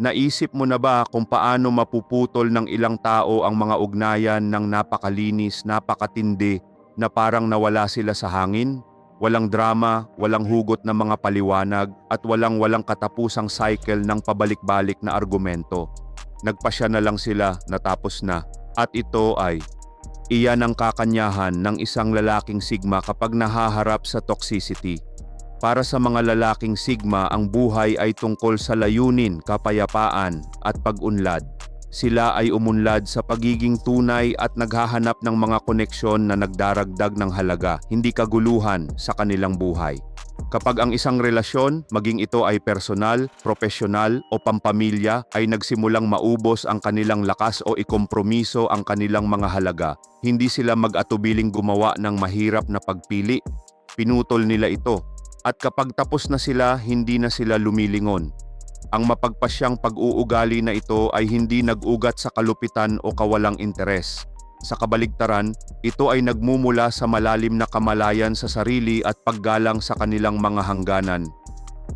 Naisip mo na ba kung paano mapuputol ng ilang tao ang mga ugnayan ng napakalinis, napakatindi na parang nawala sila sa hangin? Walang drama, walang hugot ng mga paliwanag at walang-walang katapusang cycle ng pabalik-balik na argumento. Nagpasya na lang sila, natapos na. At ito ay iyan ang kakanyahan ng isang lalaking sigma kapag nahaharap sa toxicity. Para sa mga lalaking sigma, ang buhay ay tungkol sa layunin, kapayapaan at pag-unlad. Sila ay umunlad sa pagiging tunay at naghahanap ng mga koneksyon na nagdaragdag ng halaga, hindi kaguluhan sa kanilang buhay. Kapag ang isang relasyon, maging ito ay personal, profesional o pampamilya, ay nagsimulang maubos ang kanilang lakas o ikompromiso ang kanilang mga halaga, hindi sila mag-atubiling gumawa ng mahirap na pagpili. Pinutol nila ito. At kapag tapos na sila, hindi na sila lumilingon. Ang mapagpasyang pag-uugali na ito ay hindi nag-ugat sa kalupitan o kawalang interes. Sa kabaligtaran, ito ay nagmumula sa malalim na kamalayan sa sarili at paggalang sa kanilang mga hangganan.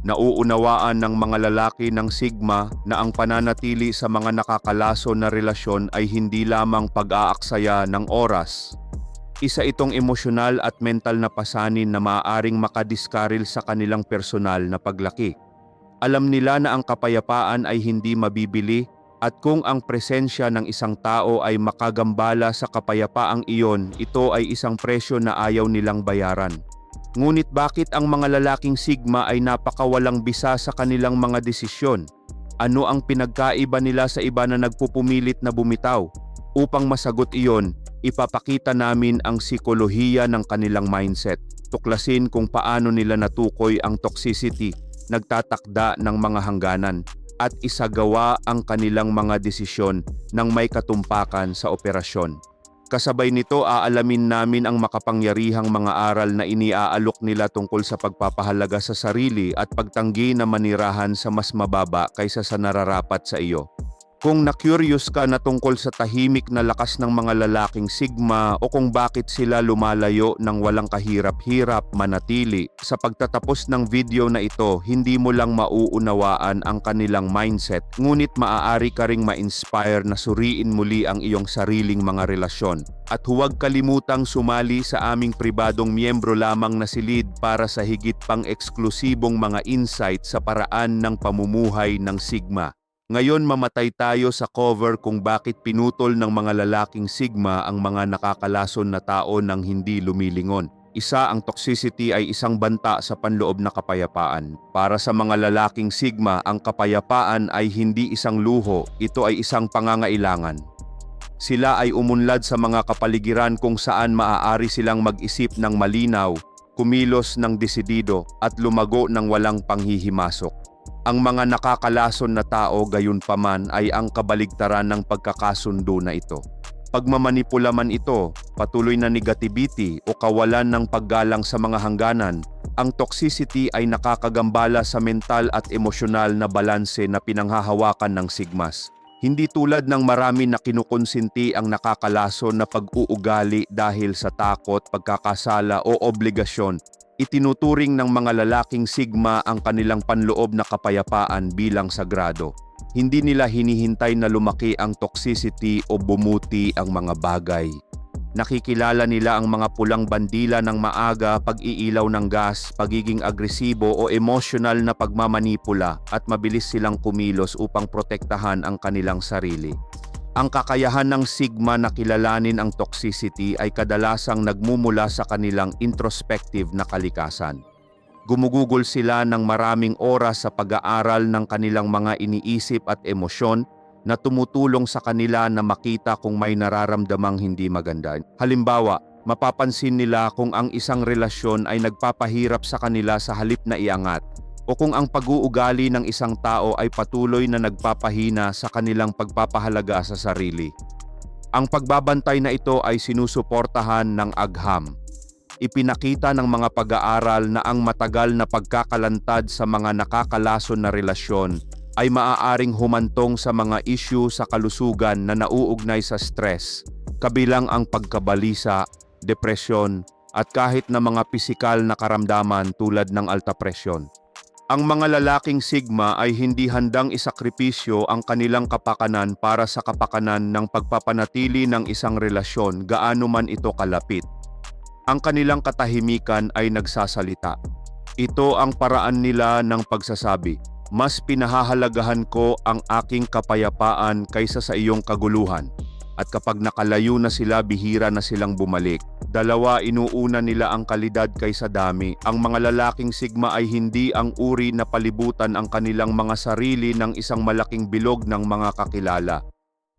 Nauunawaan ng mga lalaki ng Sigma na ang pananatili sa mga nakakalaso na relasyon ay hindi lamang pag-aaksaya ng oras. Isa itong emosyonal at mental na pasanin na maaaring makadiskaril sa kanilang personal na paglaki. Alam nila na ang kapayapaan ay hindi mabibili at kung ang presensya ng isang tao ay makagambala sa kapayapaang iyon, ito ay isang presyo na ayaw nilang bayaran. Ngunit bakit ang mga lalaking sigma ay napakawalang bisa sa kanilang mga desisyon? Ano ang pinagkaiba nila sa iba na nagpupumilit na bumitaw? Upang masagot iyon, ipapakita namin ang sikolohiya ng kanilang mindset. Tuklasin kung paano nila natukoy ang toxicity, nagtatakda ng mga hangganan, at isagawa ang kanilang mga desisyon ng may katumpakan sa operasyon. Kasabay nito aalamin namin ang makapangyarihang mga aral na iniaalok nila tungkol sa pagpapahalaga sa sarili at pagtanggi na manirahan sa mas mababa kaysa sa nararapat sa iyo. Kung na-curious ka na tungkol sa tahimik na lakas ng mga lalaking sigma o kung bakit sila lumalayo ng walang kahirap-hirap manatili, sa pagtatapos ng video na ito, hindi mo lang mauunawaan ang kanilang mindset, ngunit maaari ka ring ma-inspire na suriin muli ang iyong sariling mga relasyon. At huwag kalimutang sumali sa aming pribadong miyembro lamang na silid para sa higit pang eksklusibong mga insight sa paraan ng pamumuhay ng Sigma. Ngayon mamatay tayo sa cover kung bakit pinutol ng mga lalaking sigma ang mga nakakalason na tao ng hindi lumilingon. Isa ang toxicity ay isang banta sa panloob na kapayapaan. Para sa mga lalaking sigma, ang kapayapaan ay hindi isang luho, ito ay isang pangangailangan. Sila ay umunlad sa mga kapaligiran kung saan maaari silang mag-isip ng malinaw, kumilos ng desidido at lumago ng walang panghihimasok. Ang mga nakakalason na tao gayon paman ay ang kabaligtaran ng pagkakasundo na ito. Pagmamanipula man ito, patuloy na negativity o kawalan ng paggalang sa mga hangganan, ang toxicity ay nakakagambala sa mental at emosyonal na balanse na pinanghahawakan ng sigmas. Hindi tulad ng marami na kinukonsinti ang nakakalason na pag-uugali dahil sa takot, pagkakasala o obligasyon Itinuturing ng mga lalaking sigma ang kanilang panloob na kapayapaan bilang sagrado. Hindi nila hinihintay na lumaki ang toxicity o bumuti ang mga bagay. Nakikilala nila ang mga pulang bandila ng maaga, pag-iilaw ng gas, pagiging agresibo o emotional na pagmamanipula at mabilis silang kumilos upang protektahan ang kanilang sarili. Ang kakayahan ng Sigma na kilalanin ang toxicity ay kadalasang nagmumula sa kanilang introspective na kalikasan. Gumugugol sila ng maraming oras sa pag-aaral ng kanilang mga iniisip at emosyon na tumutulong sa kanila na makita kung may nararamdamang hindi maganda. Halimbawa, mapapansin nila kung ang isang relasyon ay nagpapahirap sa kanila sa halip na iangat o kung ang pag-uugali ng isang tao ay patuloy na nagpapahina sa kanilang pagpapahalaga sa sarili. Ang pagbabantay na ito ay sinusuportahan ng agham. Ipinakita ng mga pag-aaral na ang matagal na pagkakalantad sa mga nakakalason na relasyon ay maaaring humantong sa mga issue sa kalusugan na nauugnay sa stress, kabilang ang pagkabalisa, depresyon, at kahit na mga pisikal na karamdaman tulad ng alta presyon. Ang mga lalaking Sigma ay hindi handang isakripisyo ang kanilang kapakanan para sa kapakanan ng pagpapanatili ng isang relasyon gaano man ito kalapit. Ang kanilang katahimikan ay nagsasalita. Ito ang paraan nila ng pagsasabi, mas pinahahalagahan ko ang aking kapayapaan kaysa sa iyong kaguluhan. At kapag nakalayo na sila, bihira na silang bumalik. Dalawa, inuuna nila ang kalidad kaysa dami. Ang mga lalaking sigma ay hindi ang uri na palibutan ang kanilang mga sarili ng isang malaking bilog ng mga kakilala.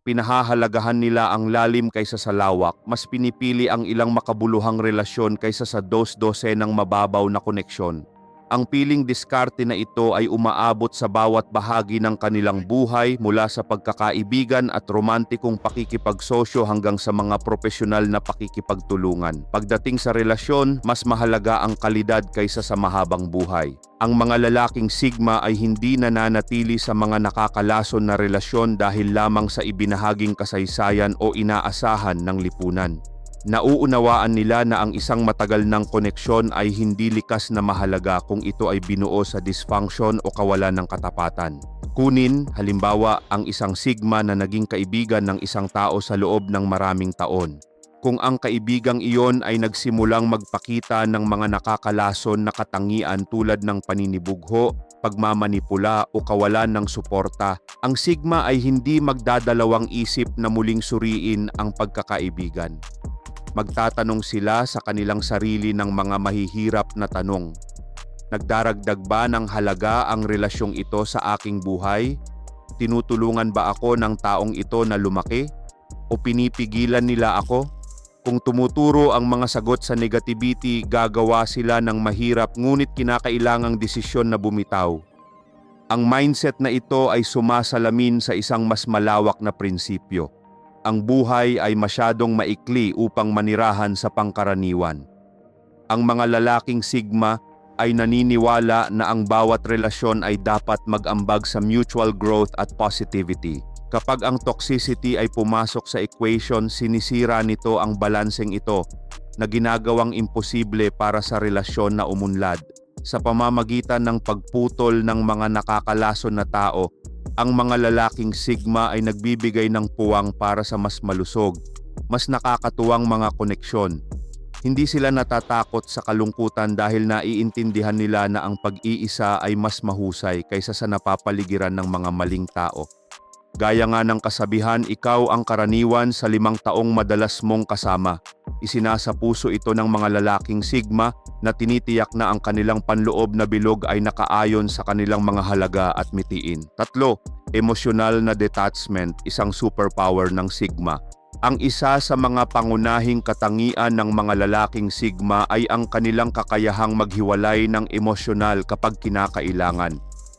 Pinahahalagahan nila ang lalim kaysa sa lawak, mas pinipili ang ilang makabuluhang relasyon kaysa sa dos-dose ng mababaw na koneksyon. Ang piling diskarte na ito ay umaabot sa bawat bahagi ng kanilang buhay mula sa pagkakaibigan at romantikong pakikipagsosyo hanggang sa mga profesional na pakikipagtulungan. Pagdating sa relasyon, mas mahalaga ang kalidad kaysa sa mahabang buhay. Ang mga lalaking sigma ay hindi nananatili sa mga nakakalason na relasyon dahil lamang sa ibinahaging kasaysayan o inaasahan ng lipunan. Nauunawaan nila na ang isang matagal ng koneksyon ay hindi likas na mahalaga kung ito ay binuo sa dysfunction o kawalan ng katapatan. Kunin, halimbawa, ang isang sigma na naging kaibigan ng isang tao sa loob ng maraming taon. Kung ang kaibigang iyon ay nagsimulang magpakita ng mga nakakalason na katangian tulad ng paninibugho, pagmamanipula o kawalan ng suporta, ang sigma ay hindi magdadalawang isip na muling suriin ang pagkakaibigan magtatanong sila sa kanilang sarili ng mga mahihirap na tanong. Nagdaragdag ba ng halaga ang relasyong ito sa aking buhay? Tinutulungan ba ako ng taong ito na lumaki? O pinipigilan nila ako? Kung tumuturo ang mga sagot sa negativity, gagawa sila ng mahirap ngunit kinakailangang desisyon na bumitaw. Ang mindset na ito ay sumasalamin sa isang mas malawak na prinsipyo ang buhay ay masyadong maikli upang manirahan sa pangkaraniwan. Ang mga lalaking sigma ay naniniwala na ang bawat relasyon ay dapat mag-ambag sa mutual growth at positivity. Kapag ang toxicity ay pumasok sa equation, sinisira nito ang balanseng ito na ginagawang imposible para sa relasyon na umunlad. Sa pamamagitan ng pagputol ng mga nakakalason na tao, ang mga lalaking sigma ay nagbibigay ng puwang para sa mas malusog, mas nakakatuwang mga koneksyon. Hindi sila natatakot sa kalungkutan dahil naiintindihan nila na ang pag-iisa ay mas mahusay kaysa sa napapaligiran ng mga maling tao. Gaya nga ng kasabihan, ikaw ang karaniwan sa limang taong madalas mong kasama. Isinasa puso ito ng mga lalaking sigma na tinitiyak na ang kanilang panloob na bilog ay nakaayon sa kanilang mga halaga at mitiin. Tatlo, emosyonal na detachment, isang superpower ng sigma. Ang isa sa mga pangunahing katangian ng mga lalaking sigma ay ang kanilang kakayahang maghiwalay ng emosyonal kapag kinakailangan.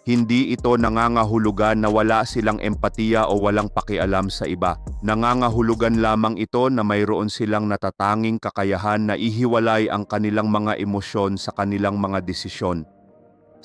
Hindi ito nangangahulugan na wala silang empatiya o walang pakialam sa iba. Nangangahulugan lamang ito na mayroon silang natatanging kakayahan na ihiwalay ang kanilang mga emosyon sa kanilang mga desisyon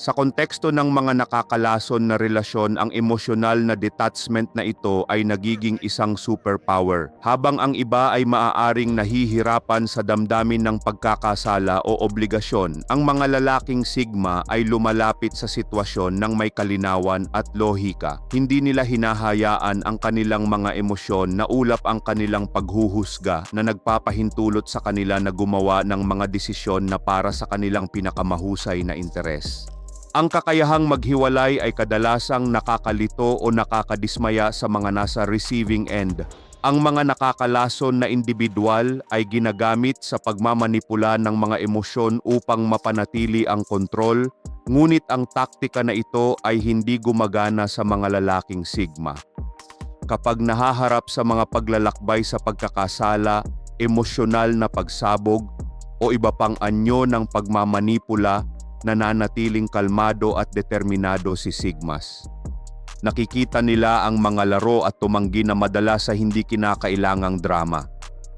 sa konteksto ng mga nakakalason na relasyon, ang emosyonal na detachment na ito ay nagiging isang superpower. Habang ang iba ay maaaring nahihirapan sa damdamin ng pagkakasala o obligasyon, ang mga lalaking sigma ay lumalapit sa sitwasyon ng may kalinawan at lohika. Hindi nila hinahayaan ang kanilang mga emosyon na ulap ang kanilang paghuhusga na nagpapahintulot sa kanila na gumawa ng mga desisyon na para sa kanilang pinakamahusay na interes. Ang kakayahang maghiwalay ay kadalasang nakakalito o nakakadismaya sa mga nasa receiving end. Ang mga nakakalason na individual ay ginagamit sa pagmamanipula ng mga emosyon upang mapanatili ang kontrol, ngunit ang taktika na ito ay hindi gumagana sa mga lalaking sigma. Kapag nahaharap sa mga paglalakbay sa pagkakasala, emosyonal na pagsabog, o iba pang anyo ng pagmamanipula, nananatiling kalmado at determinado si Sigmas. Nakikita nila ang mga laro at tumanggi na madala sa hindi kinakailangang drama.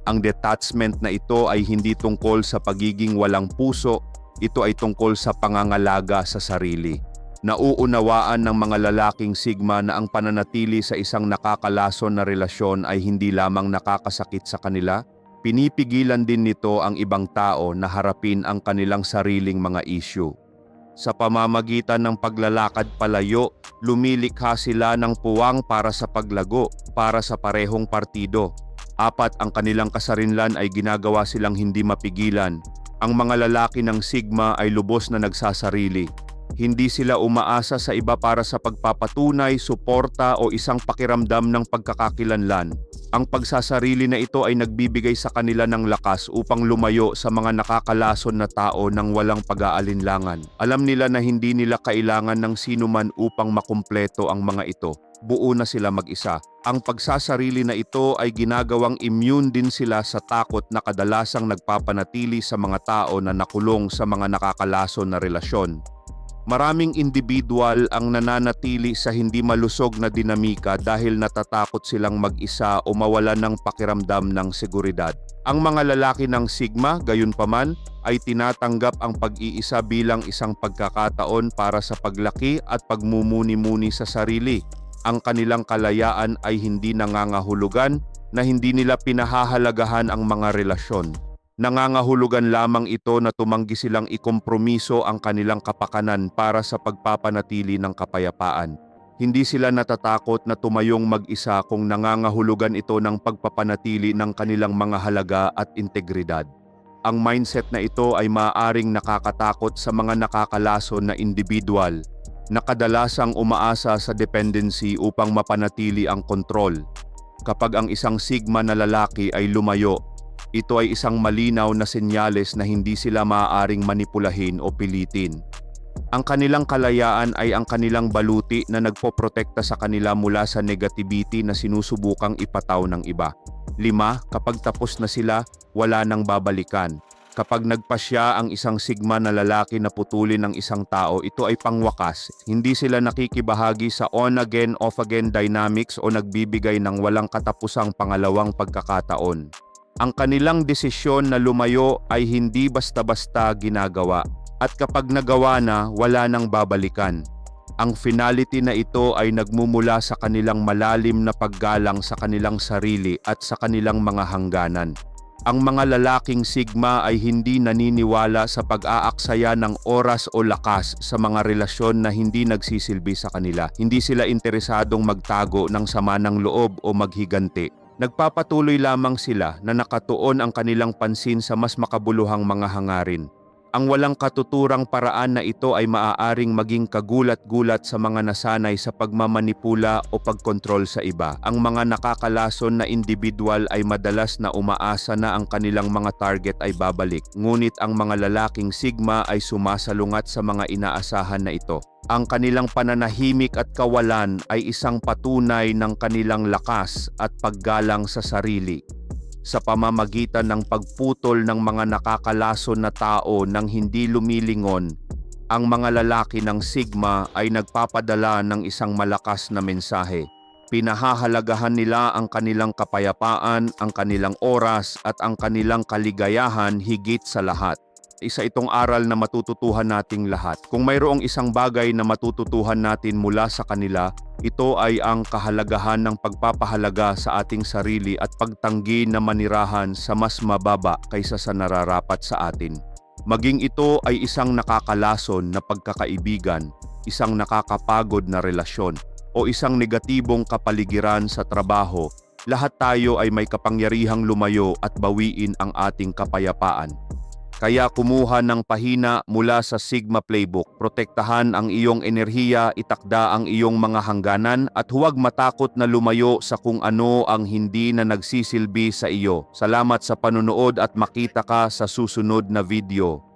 Ang detachment na ito ay hindi tungkol sa pagiging walang puso, ito ay tungkol sa pangangalaga sa sarili. Nauunawaan ng mga lalaking sigma na ang pananatili sa isang nakakalason na relasyon ay hindi lamang nakakasakit sa kanila, Pinipigilan din nito ang ibang tao na harapin ang kanilang sariling mga issue. Sa pamamagitan ng paglalakad palayo, lumilikha sila ng puwang para sa paglago, para sa parehong partido. Apat, ang kanilang kasarinlan ay ginagawa silang hindi mapigilan. Ang mga lalaki ng Sigma ay lubos na nagsasarili. Hindi sila umaasa sa iba para sa pagpapatunay, suporta o isang pakiramdam ng pagkakakilanlan. Ang pagsasarili na ito ay nagbibigay sa kanila ng lakas upang lumayo sa mga nakakalason na tao ng walang pag-aalinlangan. Alam nila na hindi nila kailangan ng sinuman upang makumpleto ang mga ito. Buo na sila mag-isa. Ang pagsasarili na ito ay ginagawang immune din sila sa takot na kadalasang nagpapanatili sa mga tao na nakulong sa mga nakakalason na relasyon. Maraming individual ang nananatili sa hindi malusog na dinamika dahil natatakot silang mag-isa o mawalan ng pakiramdam ng seguridad. Ang mga lalaki ng Sigma, gayunpaman, ay tinatanggap ang pag-iisa bilang isang pagkakataon para sa paglaki at pagmumuni-muni sa sarili. Ang kanilang kalayaan ay hindi nangangahulugan na hindi nila pinahahalagahan ang mga relasyon. Nangangahulugan lamang ito na tumanggi silang ikompromiso ang kanilang kapakanan para sa pagpapanatili ng kapayapaan. Hindi sila natatakot na tumayong mag-isa kung nangangahulugan ito ng pagpapanatili ng kanilang mga halaga at integridad. Ang mindset na ito ay maaaring nakakatakot sa mga nakakalason na individual na kadalasang umaasa sa dependency upang mapanatili ang kontrol. Kapag ang isang sigma na lalaki ay lumayo ito ay isang malinaw na senyales na hindi sila maaaring manipulahin o pilitin. Ang kanilang kalayaan ay ang kanilang baluti na nagpoprotekta sa kanila mula sa negativity na sinusubukang ipataw ng iba. Lima, kapag tapos na sila, wala nang babalikan. Kapag nagpasya ang isang sigma na lalaki na putulin ng isang tao, ito ay pangwakas. Hindi sila nakikibahagi sa on-again, off-again dynamics o nagbibigay ng walang katapusang pangalawang pagkakataon. Ang kanilang desisyon na lumayo ay hindi basta-basta ginagawa at kapag nagawa na, wala nang babalikan. Ang finality na ito ay nagmumula sa kanilang malalim na paggalang sa kanilang sarili at sa kanilang mga hangganan. Ang mga lalaking sigma ay hindi naniniwala sa pag-aaksaya ng oras o lakas sa mga relasyon na hindi nagsisilbi sa kanila. Hindi sila interesadong magtago ng sama ng loob o maghiganti. Nagpapatuloy lamang sila na nakatuon ang kanilang pansin sa mas makabuluhang mga hangarin. Ang walang katuturang paraan na ito ay maaaring maging kagulat-gulat sa mga nasanay sa pagmamanipula o pagkontrol sa iba. Ang mga nakakalason na individual ay madalas na umaasa na ang kanilang mga target ay babalik. Ngunit ang mga lalaking sigma ay sumasalungat sa mga inaasahan na ito. Ang kanilang pananahimik at kawalan ay isang patunay ng kanilang lakas at paggalang sa sarili sa pamamagitan ng pagputol ng mga nakakalason na tao nang hindi lumilingon, ang mga lalaki ng Sigma ay nagpapadala ng isang malakas na mensahe. Pinahahalagahan nila ang kanilang kapayapaan, ang kanilang oras at ang kanilang kaligayahan higit sa lahat isa itong aral na matututuhan nating lahat. Kung mayroong isang bagay na matututuhan natin mula sa kanila, ito ay ang kahalagahan ng pagpapahalaga sa ating sarili at pagtanggi na manirahan sa mas mababa kaysa sa nararapat sa atin. Maging ito ay isang nakakalason na pagkakaibigan, isang nakakapagod na relasyon, o isang negatibong kapaligiran sa trabaho, lahat tayo ay may kapangyarihang lumayo at bawiin ang ating kapayapaan. Kaya kumuha ng pahina mula sa Sigma Playbook. Protektahan ang iyong enerhiya, itakda ang iyong mga hangganan at huwag matakot na lumayo sa kung ano ang hindi na nagsisilbi sa iyo. Salamat sa panunood at makita ka sa susunod na video.